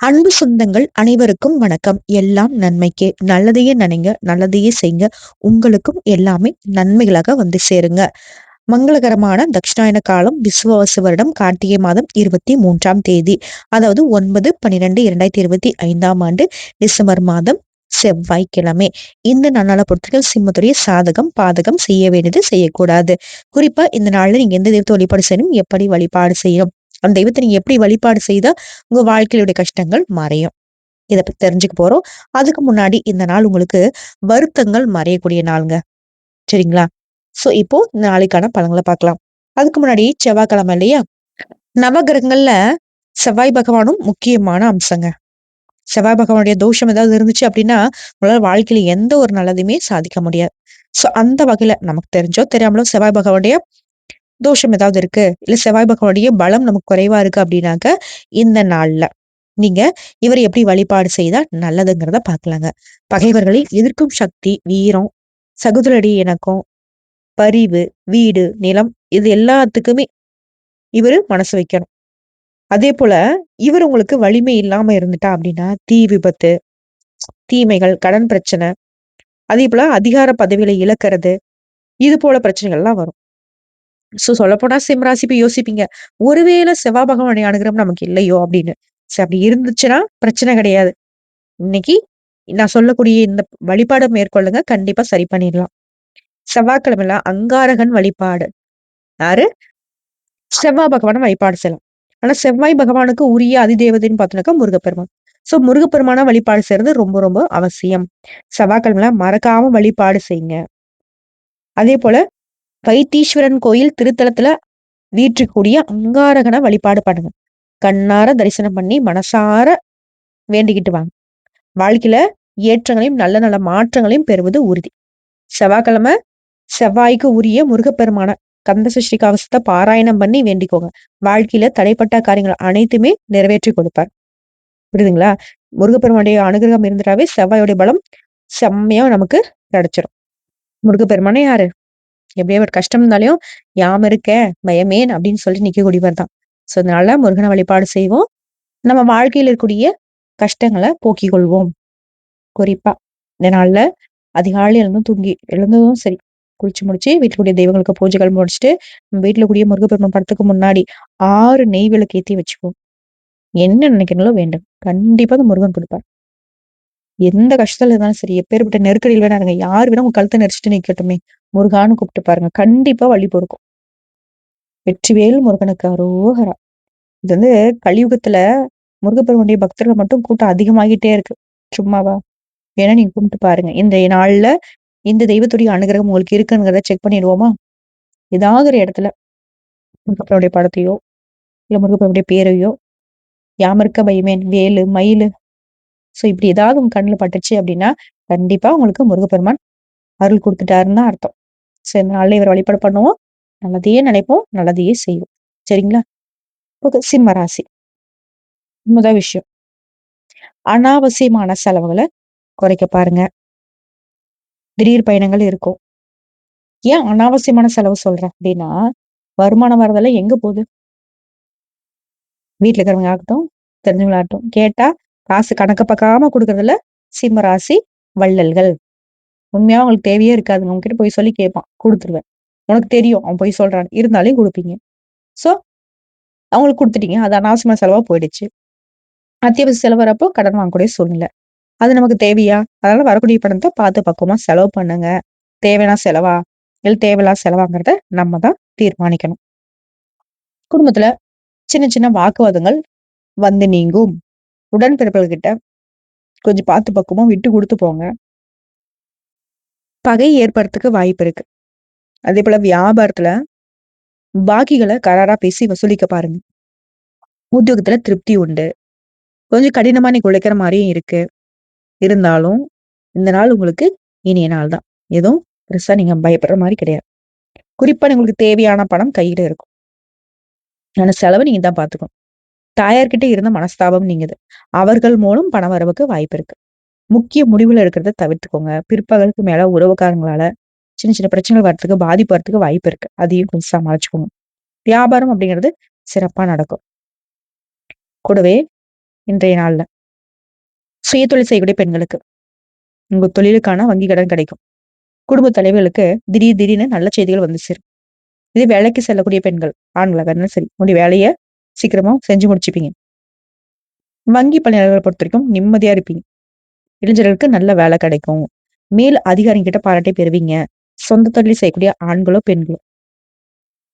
அன்பு சொந்தங்கள் அனைவருக்கும் வணக்கம். எல்லாம் நன்மைக்கே. நல்லதையே நினைங்க நல்லதையே செய்யுங்க உங்களுக்கும் எல்லாமே நன்மைகளாக வந்து சேருங்க. மங்களகரமான தட்சிணாயன காலம் விசுவாச வருடம் கார்த்திகை மாதம் இருபத்தி மூன்றாம் தேதி அதாவது ஒன்பது பன்னிரெண்டு இரண்டாயிரத்தி இருபத்தி ஐந்தாம் ஆண்டு டிசம்பர் மாதம் செவ்வாய்க்கிழமை. இந்த நன்னாள பொறுத்தவரைக்கும் சிம்மத்துடைய சாதகம் பாதகம் செய்ய வேண்டியது செய்யக்கூடாது. குறிப்பா இந்த நாள்ல நீங்க எந்த தெய்வத்தை வழிபாடு செய்யணும் எப்படி வழிபாடு செய்யணும் அந்த தெய்வத்தை நீங்க எப்படி வழிபாடு செய்தா உங்க வாழ்க்கையுடைய கஷ்டங்கள் மறையும். இதை பத்தி தெரிஞ்சுக்க போறோம். அதுக்கு முன்னாடி இந்த நாள் உங்களுக்கு வருத்தங்கள் மறையக்கூடிய நாளுங்க. சரிங்களா? சோ இப்போ இந்த நாளைக்கான பழங்களை பார்க்கலாம். அதுக்கு முன்னாடி செவ்வாய்க்கிழமை இல்லையா? நவகிரகங்கள்ல செவ்வாய் பகவானும் முக்கியமான அம்சங்க. செவ்வாய் பகவானுடைய தோஷம் ஏதாவது இருந்துச்சு அப்படின்னா உங்களால வாழ்க்கையில எந்த ஒரு நல்லதுமே சாதிக்க முடியாது. சோ அந்த வகையில நமக்கு தெரிஞ்சோ தெரியாமலோ செவ்வாய் பகவானுடைய தோஷம் ஏதாவது இருக்கு இல்ல செவ்வாய் பகவானுடைய பலம் நமக்கு குறைவா இருக்கு அப்படின்னாக்க இந்த நாள்ல நீங்க இவர் எப்படி வழிபாடு செய்தா நல்லதுங்கிறத பாக்கலாங்க பகைவர்களை எதிர்க்கும் சக்தி வீரம் சகுதலடி இணக்கம் பரிவு வீடு நிலம் இது எல்லாத்துக்குமே இவர் மனசு வைக்கணும். அதே போல இவர் உங்களுக்கு வலிமை இல்லாம இருந்துட்டா அப்படின்னா தீ விபத்து தீமைகள் கடன் பிரச்சனை அதே போல அதிகார பதவியில இழக்கிறது இது போல பிரச்சனைகள்லாம் வரும். சோ சொல்லப்போனா சிம்ராசி இப்போ யோசிப்பீங்க. ஒருவேளை செவ்வாய் பகவானுடைய அனுகிரகம் நமக்கு இல்லையோ அப்படின்னு. சரி அப்படி இருந்துச்சுன்னா பிரச்சனை கிடையாது. இன்னைக்கு நான் சொல்லக்கூடிய இந்த வழிபாடை மேற்கொள்ளுங்க. கண்டிப்பா சரி பண்ணிடலாம். செவ்வாய்க்கிழமையில அங்காரகன் வழிபாடு. யாரு? செவ்வாய் பகவான வழிபாடு செய்யலாம். ஆனா செவ்வாய் பகவானுக்கு உரிய அதிதேவதைன்னு பார்த்தோம்னாக்கா முருகப்பெருமான். சோ முருகப்பெருமான வழிபாடு செய்யறது ரொம்ப ரொம்ப அவசியம். செவ்வாய்க்கிழமையில மறக்காம வழிபாடு செய்யுங்க. அதே போல வைத்தீஸ்வரன் கோயில் திருத்தலத்துல வீற்றுக்கூடிய அங்காரகனை வழிபாடு பண்ணுங்க. கண்ணார தரிசனம் பண்ணி மனசார வேண்டிக்கிட்டு வாங்க. வாழ்க்கையில ஏற்றங்களையும் நல்ல நல்ல மாற்றங்களையும் பெறுவது உறுதி. செவ்வாய்க்கிழமை செவ்வாய்க்கு உரிய முருகப்பெருமான கந்தசஷ்டி கவசத்தை பாராயணம் பண்ணி வேண்டிக்கோங்க. வாழ்க்கையில தடைப்பட்ட காரியங்கள் அனைத்துமே நிறைவேற்றி கொடுப்பார். புரியுதுங்களா? முருகப்பெருமானுடைய அனுகிரகம் இருந்துட்டாவே செவ்வாயோடைய பலம் செம்மையா நமக்கு கிடைச்சிடும் முருகப்பெருமானே யாரு? எப்படியோ ஒரு கஷ்டம் இருந்தாலையும் யாம இருக்க பயமேன் அப்படின்னு சொல்லிட்டு நிற்கக்கூடியவர் தான். சோ அதனால முருகனை வழிபாடு செய்வோம். நம்ம வாழ்க்கையில் இருக்கக்கூடிய கஷ்டங்களை போக்கிக் கொள்வோம். குறிப்பா இந்த நாள்ல அதிகாலை எழுந்தும் தூங்கி எழுந்ததும் சரி குளிச்சு முடிச்சு வீட்டுக்குரிய தெய்வங்களுக்கு பூஜைகள் முடிச்சுட்டு நம்ம வீட்டுல கூடிய முருகப்பெருமான் படத்துக்கு முன்னாடி ஆறு நெய் விளக்கு ஏத்தி வச்சுக்குவோம். என்ன நினைக்கிறீங்களோ வேண்டும். கண்டிப்பா அந்த முருகன் கொடுப்பார். எந்த கஷ்டத்துல இருந்தாலும் சரி எப்பேற்பட்ட நெருக்கடியில் வேணா இருங்க யார் வேணா உங்க கழுத்தை நெரிச்சிட்டு நிக்கட்டுமே. முருகான்னு கூப்பிட்டு பாருங்க. கண்டிப்பா வழி பொறுக்கும். வெற்றிவேல் முருகனுக்கு அரோகரா. இது வந்து கலியுகத்துல முருகப்பெருமனுடைய பக்தர்கள் மட்டும் கூட்டம் அதிகமாகிட்டே இருக்கு. சும்மாவா? ஏன்னா நீங்க கும்பிட்டு பாருங்க. இந்த நாள்ல இந்த தெய்வத்துடைய அனுகிரகம் உங்களுக்கு இருக்குங்கிறத செக் பண்ணிடுவோமா? ஏதாவது ஒரு இடத்துல முருகப்பனுடைய படத்தையோ இல்ல முருகப்பனுடைய பேரையோ யாமிருக்க பயமேன் வேலு மயிலு. சோ இப்படி ஏதாவது உங்க கண்ணுல பட்டுச்சு அப்படின்னா கண்டிப்பா உங்களுக்கு முருகப்பெருமான் அருள் கொடுத்துட்டாருன்னு தான் அர்த்தம். சரி இந்த நாளில் இவர் வழிபாடு பண்ணுவோம். நல்லதையே நினைப்போம் நல்லதையே செய்வோம். சரிங்களா? ஓகே சிம்ம ராசி. முதல் விஷயம். அனாவசியமான செலவுகளை குறைக்க பாருங்க. திடீர் பயணங்கள் இருக்கும். ஏன் அனாவசியமான செலவு சொல்றேன்? அப்படின்னா வருமானம் வரதெல்லாம் எங்க போகுது? வீட்டுல இருக்கிறவங்க ஆகட்டும் தெரிஞ்சவங்களாகட்டும் கேட்டா காசு கணக்க பார்க்காம கொடுக்கறதுல சிம்ம ராசி வள்ளல்கள். உண்மையா அவங்களுக்கு தேவையே இருக்காதுங்க. உங்ககிட்ட போய் சொல்லி கேட்பான் கொடுத்துருவேன். உனக்கு தெரியும். அவன் போய் சொல்றான். இருந்தாலையும் கொடுப்பீங்க. சோ அவங்களுக்கு கொடுத்துட்டீங்க. அது அனாவசியமான செலவா போயிடுச்சு. அத்தியாவசிய செலவு வரப்போ கடன் வாங்கக்கூடிய சூழ்நிலை. அது நமக்கு தேவையா? அதனால வரக்கூடிய பணத்தை பார்த்து பக்குவமா செலவு பண்ணுங்க. தேவையான செலவா? இல்லை தேவையில்லா செலவாங்கிறத நம்ம தான் தீர்மானிக்கணும். குடும்பத்துல சின்ன சின்ன வாக்குவாதங்கள் வந்து நீங்கும். உடன்பிறப்புகள் கிட்ட கொஞ்சம் பார்த்து பக்குவமா விட்டு கொடுத்து போங்க. பகை ஏற்படுறதுக்கு வாய்ப்பு இருக்கு. அதே போல வியாபாரத்துல பாக்கிகளை கராரா பேசி வசூலிக்க பாருங்க. உத்தியோகத்துல திருப்தி உண்டு. கொஞ்சம் கடினமா நீ உழைக்கிற மாதிரியும் இருக்கு. இருந்தாலும் இந்த நாள் உங்களுக்கு இனிய நாள் தான். எதுவும் பெருசா நீங்க பயப்படுற மாதிரி கிடையாது. குறிப்பா உங்களுக்கு தேவையான பணம் கையில இருக்கும். ஆனா செலவு நீங்க தான் பாத்துக்கணும் தாயார்கிட்ட இருந்த மனஸ்தாபம் நீங்குது. அவர்கள் மூலம் பண வரவுக்கு வாய்ப்பு இருக்கு. முக்கிய முடிவுல இருக்கிறத தவிர்த்துக்கோங்க. பிற்பகலுக்கு மேல உறவுக்காரங்களால சின்ன சின்ன பிரச்சனைகள் வரத்துக்கு பாதிப்பு வரத்துக்கு வாய்ப்பு இருக்கு. அதையும் கொஞ்சம் சமாளிச்சுக்கோங்க. வியாபாரம் அப்படிங்கிறது சிறப்பா நடக்கும். கூடவே இன்றைய நாள்ல சுய தொழில் செய்யக்கூடிய பெண்களுக்கு உங்க தொழிலுக்கான வங்கி கடன் கிடைக்கும். குடும்ப தலைவர்களுக்கு திடீர் திடீர்னு நல்ல செய்திகள் வந்து சேரும். இது வேலைக்கு செல்லக்கூடிய பெண்கள் ஆண்களாக இருந்தாலும் சரி உங்களுடைய வேலையை சீக்கிரமா செஞ்சு முடிச்சுப்பீங்க. வங்கி பணியாளர்களை பொறுத்த வரைக்கும் நிம்மதியா இருப்பீங்க. இளைஞர்களுக்கு நல்ல வேலை கிடைக்கும். மேல் அதிகாரிகிட்ட பாராட்டை பெறுவீங்க. சொந்த தொழில் செய்யக்கூடிய ஆண்களோ பெண்களோ.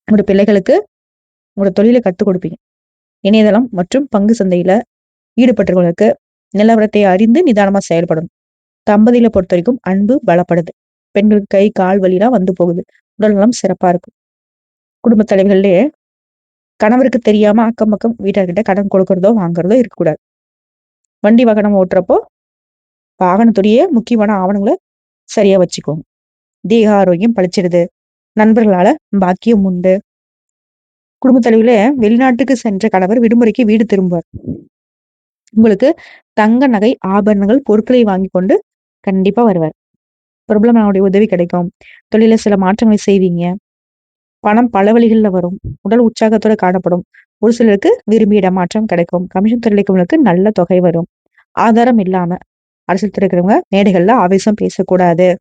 உங்களோட பிள்ளைகளுக்கு உங்களோட தொழிலை கற்றுக் கொடுப்பீங்க. இணையதளம் மற்றும் பங்கு சந்தையில ஈடுபட்டவர்களுக்கு நிலவரத்தை அறிந்து நிதானமா செயல்படணும். தம்பதியில பொறுத்த வரைக்கும் அன்பு பலப்படுது. பெண்களுக்கு கை கால் வலிலாம் வந்து போகுது. உடல் நலம் சிறப்பா இருக்கும். குடும்ப தலைவர்களே கணவருக்கு தெரியாம அக்கம் பக்கம் வீட்டார்கிட்ட கடன் கொடுக்கறதோ வாங்குறதோ இருக்கக்கூடாது. வண்டி வாகனம் ஓட்டுறப்போ வாகனத்துடைய முக்கியமான ஆவணங்களை சரியா வச்சுக்கோங்க தேக ஆரோக்கியம் பழிச்சிடுது. நண்பர்களால பாக்கியம் உண்டு. குடும்ப தலைவில வெளிநாட்டுக்கு சென்ற கணவர் விடுமுறைக்கு வீடு திரும்புவார். உங்களுக்கு தங்க நகை ஆபரணங்கள் பொருட்களை வாங்கி கொண்டு கண்டிப்பா வருவார். பிரபலமானுடைய உதவி கிடைக்கும். தொழில சில மாற்றங்களை செய்வீங்க. பணம் பல வழிகள்ல வரும். உடல் உற்சாகத்தோட காணப்படும். ஒரு சிலருக்கு விரும்பிய இடமாற்றம் கிடைக்கும். கமிஷன் துறைகளுக்கு நல்ல தொகை வரும். ஆதாரம் இல்லாம அரசியல் துறைக்கிறவங்க மேடைகள்ல ஆவேசம் பேசக்கூடாது.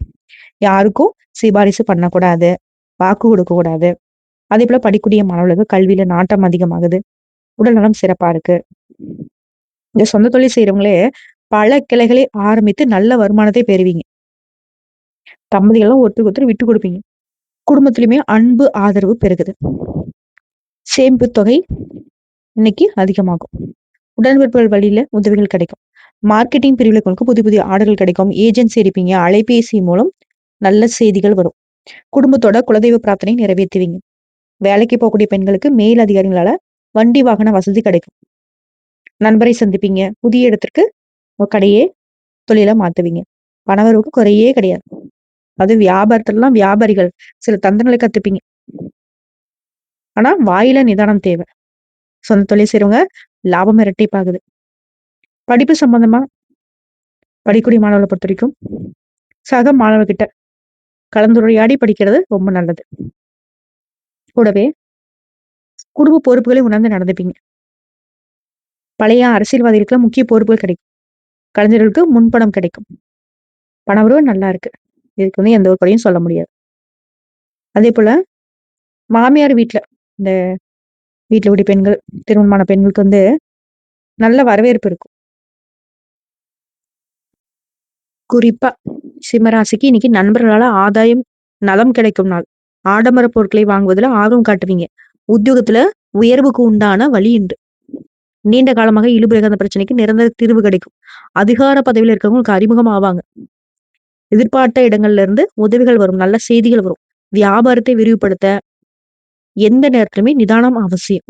யாருக்கும் சிபாரிசு பண்ணக்கூடாது. வாக்கு கொடுக்க கூடாது அதே போல படிக்கூடிய மாணவர்களுக்கு கல்வியில நாட்டம் அதிகமாகுது. உடல் நலம் சிறப்பா இருக்கு. இந்த சொந்த தொழில் செய்யறவங்களே பல கிளைகளை ஆரம்பித்து நல்ல வருமானத்தை பெறுவீங்க. தம்பதிகளும் ஒருத்தருக்கு ஒருத்தர் விட்டு கொடுப்பீங்க. குடும்பத்திலுமே அன்பு ஆதரவு பெருகுது. சேமிப்பு தொகை இன்னைக்கு அதிகமாகும். உடன்பிறப்புகள் வழியில உதவிகள் கிடைக்கும். மார்க்கெட்டிங் பிரிவுகளுக்கு புதிய புதிய ஆர்டர்கள் கிடைக்கும். ஏஜென்சி இருப்பீங்க அலைபேசி மூலம் நல்ல செய்திகள் வரும். குடும்பத்தோட குலதெய்வ பிரார்த்தனை நிறைவேற்றுவீங்க. வேலைக்கு போகக்கூடிய பெண்களுக்கு மேல் அதிகாரிகளால வண்டி வாகன வசதி கிடைக்கும். நண்பரை சந்திப்பீங்க. புதிய இடத்திற்கு உங்க கடையே தொழில மாத்துவீங்க. பணவரவுக்கு குறையே கிடையாது. அது வியாபாரத்துலலாம் வியாபாரிகள் சில தந்திரங்களை கத்துப்பீங்க. ஆனா வாயில நிதானம் தேவை. சொந்த தொழில் செய்யறவங்க லாபம் இரட்டிப்பாகுது. படிப்பு சம்பந்தமா படிக்கூடிய மாணவர்களை பொறுத்த வரைக்கும் சக மாணவர்கிட்ட கலந்துரையாடி படிக்கிறது ரொம்ப நல்லது. கூடவே குடும்ப பொறுப்புகளை உணர்ந்து நடந்துப்பீங்க. பழைய அரசியல்வாதிகளுக்கு முக்கிய பொறுப்புகள் கிடைக்கும். கலைஞர்களுக்கு முன்பணம் கிடைக்கும். பணவரவு நல்லா இருக்கு. இதுக்கு வந்து எந்த ஒரு குறையும் சொல்ல முடியாது. அதே போல மாமியார் வீட்டுல இந்த வீட்டில் கூடிய பெண்கள் திருமணமான பெண்களுக்கு வந்து நல்ல வரவேற்பு இருக்கும். குறிப்பா சிம்மராசிக்கு இன்னைக்கு நண்பர்களால ஆதாயம் நலம் கிடைக்கும் நாள். ஆடம்பர பொருட்களை வாங்குவதில் ஆர்வம் காட்டுவீங்க. உத்தியோகத்துல உயர்வுக்கு உண்டான வழி உண்டு நீண்ட காலமாக இழுபுறக பிரச்சனைக்கு நிரந்தர தீர்வு கிடைக்கும். அதிகார பதவியில இருக்கவங்களுக்கு அறிமுகம் ஆவாங்க. எதிர்பார்த்த இடங்கள்ல இருந்து உதவிகள் வரும் நல்ல செய்திகள் வரும். வியாபாரத்தை விரிவுபடுத்த எந்த நேரத்திலுமே நிதானம் அவசியம்.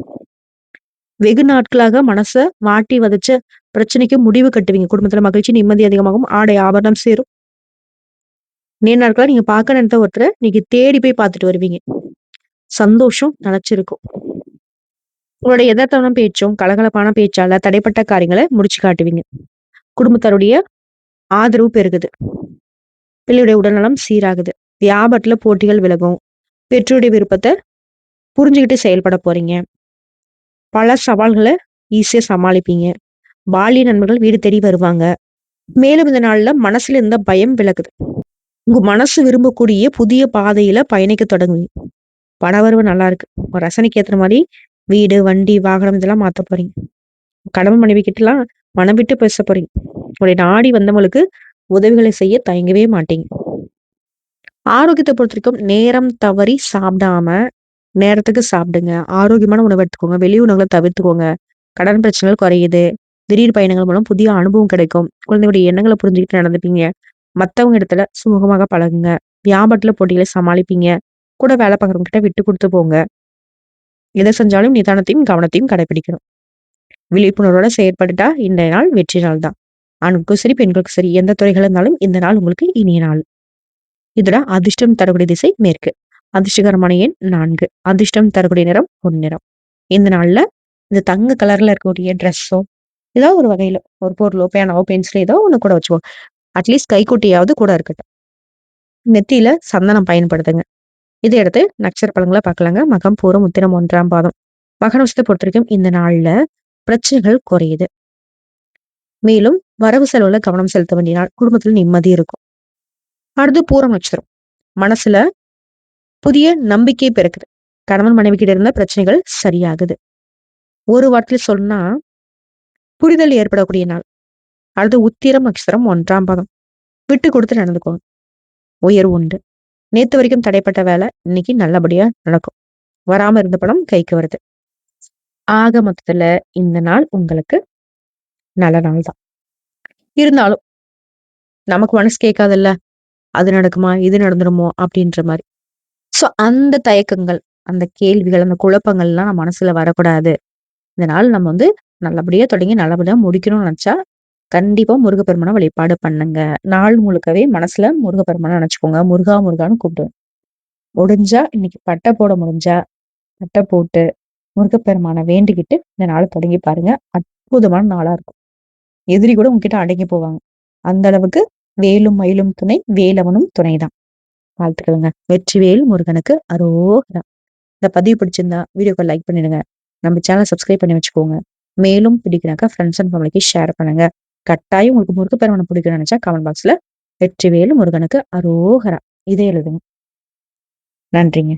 வெகு நாட்களாக மனச வாட்டி வதச்ச பிரச்சனைக்கு முடிவு கட்டுவீங்க. குடும்பத்துல மகிழ்ச்சி நிம்மதி அதிகமாகும். ஆடை ஆபரணம் சேரும். நீ நாட்களா நீங்க பார்க்க நினைத்த ஒருத்தரை நீங்க தேடி போய் பார்த்துட்டு வருவீங்க. சந்தோஷம் நினைச்சிருக்கும் உங்களுடைய எதார்த்தமான பேச்சும் கலகலப்பான பேச்சால தடைப்பட்ட காரியங்களை முடிச்சு காட்டுவீங்க. குடும்பத்தாருடைய ஆதரவு பெருகுது. பிள்ளையுடைய உடல்நலம் சீராகுது. வியாபாரத்துல போட்டிகள் விலகும். பெற்றோருடைய விருப்பத்தை புரிஞ்சுக்கிட்டு செயல்பட போறீங்க. பல சவால்களை ஈஸியா சமாளிப்பீங்க. பாலிய நண்பர்கள் வீடு தேடி வருவாங்க. மேலும் இந்த நாள்ல மனசுல இருந்த பயம் விலகுது. உங்க மனசு விரும்பக்கூடிய புதிய பாதையில பயணிக்க தொடங்குவீங்க. பணவரவு நல்லா இருக்கு. உங்க ரசனைக்கு ஏத்துற மாதிரி வீடு வண்டி வாகனம் இதெல்லாம் மாத்த போறீங்க. கணவன் மனைவி கிட்ட எல்லாம் மனம் விட்டு பேச போறீங்க. உங்களுடைய நாடி வந்தவங்களுக்கு உதவிகளை செய்ய தயங்கவே மாட்டீங்க. ஆரோக்கியத்தை பொறுத்த வரைக்கும் நேரம் தவறி சாப்பிடாம நேரத்துக்கு சாப்பிடுங்க. ஆரோக்கியமான உணவு எடுத்துக்கோங்க. வெளி உணவுகளை தவிர்த்துக்கோங்க. கடன் பிரச்சனைகள் குறையுது. திடீர் பயணங்கள் மூலம் புதிய அனுபவம் கிடைக்கும். குழந்தையுடைய எண்ணங்களை புரிஞ்சுக்கிட்டு நடந்துப்பீங்க. மத்தவங்க இடத்துல சுமூகமாக பழகுங்க. வியாபாரத்துல போட்டிகளை சமாளிப்பீங்க. கூட வேலை பார்க்குறவங்க கிட்ட விட்டு கொடுத்து போங்க. எதை செஞ்சாலும் நிதானத்தையும் கவனத்தையும் கடைபிடிக்கணும் விழிப்புணர்வோட செயற்பட்டுட்டா இந்த நாள் வெற்றி நாள் தான் ஆணுக்கும் சரி பெண்களுக்கும் சரி எந்த துறைகள் இருந்தாலும் இந்த நாள் உங்களுக்கு இனிய நாள். இதோட அதிர்ஷ்டம் தரக்கூடிய திசை மேற்கு. அதிர்ஷ்டகரமான எண் நான்கு. அதிர்ஷ்டம் தரக்கூடிய நிறம் பொன்னிறம் இந்த நாள்ல இந்த தங்க கலர்ல இருக்கக்கூடிய ட்ரெஸ்ஸோ ஏதோ ஒரு வகையில ஒரு பொருளோ பேனாவோ பென்சிலோ ஏதோ ஒண்ணு கூட வச்சுக்கோ அட்லீஸ்ட் கைக்குட்டியாவது கூட இருக்கட்டும். நெத்தியில சந்தனம் பயன்படுத்துங்க. இதை எடுத்து நட்சத்திர பழங்களை பார்க்கலாங்க. மகம் பூரம் உத்திரம் ஒன்றாம் பாதம். மகர வருஷத்தை பொறுத்த வரைக்கும் இந்த நாள்ல பிரச்சனைகள் குறையுது. மேலும் வரவு செலவுல கவனம் செலுத்த வேண்டிய நாள் குடும்பத்துல நிம்மதி இருக்கும். அடுத்து பூரம் நட்சத்திரம். மனசுல புதிய நம்பிக்கை பிறக்குது. கணவன் மனைவி கிட்ட இருந்த பிரச்சனைகள் சரியாகுது. ஒரு வாரத்தில் சொன்னா புரிதல் ஏற்படக்கூடிய நாள். அடுத்து உத்திரம் அக்ஷரம் ஒன்றாம் பதம் விட்டு கொடுத்து நடந்துக்கோங்க. உயர்வு உண்டு. நேத்து வரைக்கும் தடைப்பட்ட வேலை இன்னைக்கு நல்லபடியா நடக்கும். வராம இருந்த படம் கைக்கு வருது. ஆக மொத்தத்துல இந்த நாள் உங்களுக்கு நல்ல நாள் தான். இருந்தாலும் நமக்கு மனசு கேட்காதல்ல. அது நடக்குமா இது நடந்துருமோ அப்படின்ற மாதிரி. சோ அந்த தயக்கங்கள் அந்த கேள்விகள் அந்த குழப்பங்கள்லாம் நம்ம மனசுல வரக்கூடாது. இந்த நாள் நம்ம வந்து நல்லபடியா தொடங்கி நல்லபடியா முடிக்கணும்னு நினைச்சா கண்டிப்பா முருகப்பெருமான வழிபாடு பண்ணுங்க. நாள் முழுக்கவே மனசுல முருகப்பெருமான நினைச்சுக்கோங்க. முருகா முருகான்னு கூப்பிடுவேன் முடிஞ்சா இன்னைக்கு பட்டை போட முடிஞ்சா பட்டை போட்டு முருகப்பெருமான வேண்டிக்கிட்டு இந்த நாளை தொடங்கி பாருங்க. அற்புதமான நாளா இருக்கும். எதிரி கூட உங்ககிட்ட அடங்கி போவாங்க. அந்த அளவுக்கு வேலும் மயிலும் துணை வேலவனும் துணைதான். வாழ்த்துக்களுங்க. வெற்றிவேல் முருகனுக்கு அரோகரா. இந்த பதிவு பிடிச்சிருந்தா வீடியோக்கு லைக் பண்ணிடுங்க. நம்ம சேனல் சப்ஸ்கிரைப் பண்ணி வச்சுக்கோங்க. மேலும் பிடிக்கிறாக்கா ஃப்ரெண்ட்ஸ் அண்ட் ஃபேமிலிக்கு ஷேர் பண்ணுங்க. கட்டாயம் உங்களுக்கு முருகப்பெருமனை பிடிக்கணும்னு நினைச்சா கமெண்ட் பாக்ஸ்ல வெற்றிவேலு முருகனுக்கு அரோகரா. இதை எழுதுங்க. நன்றிங்க.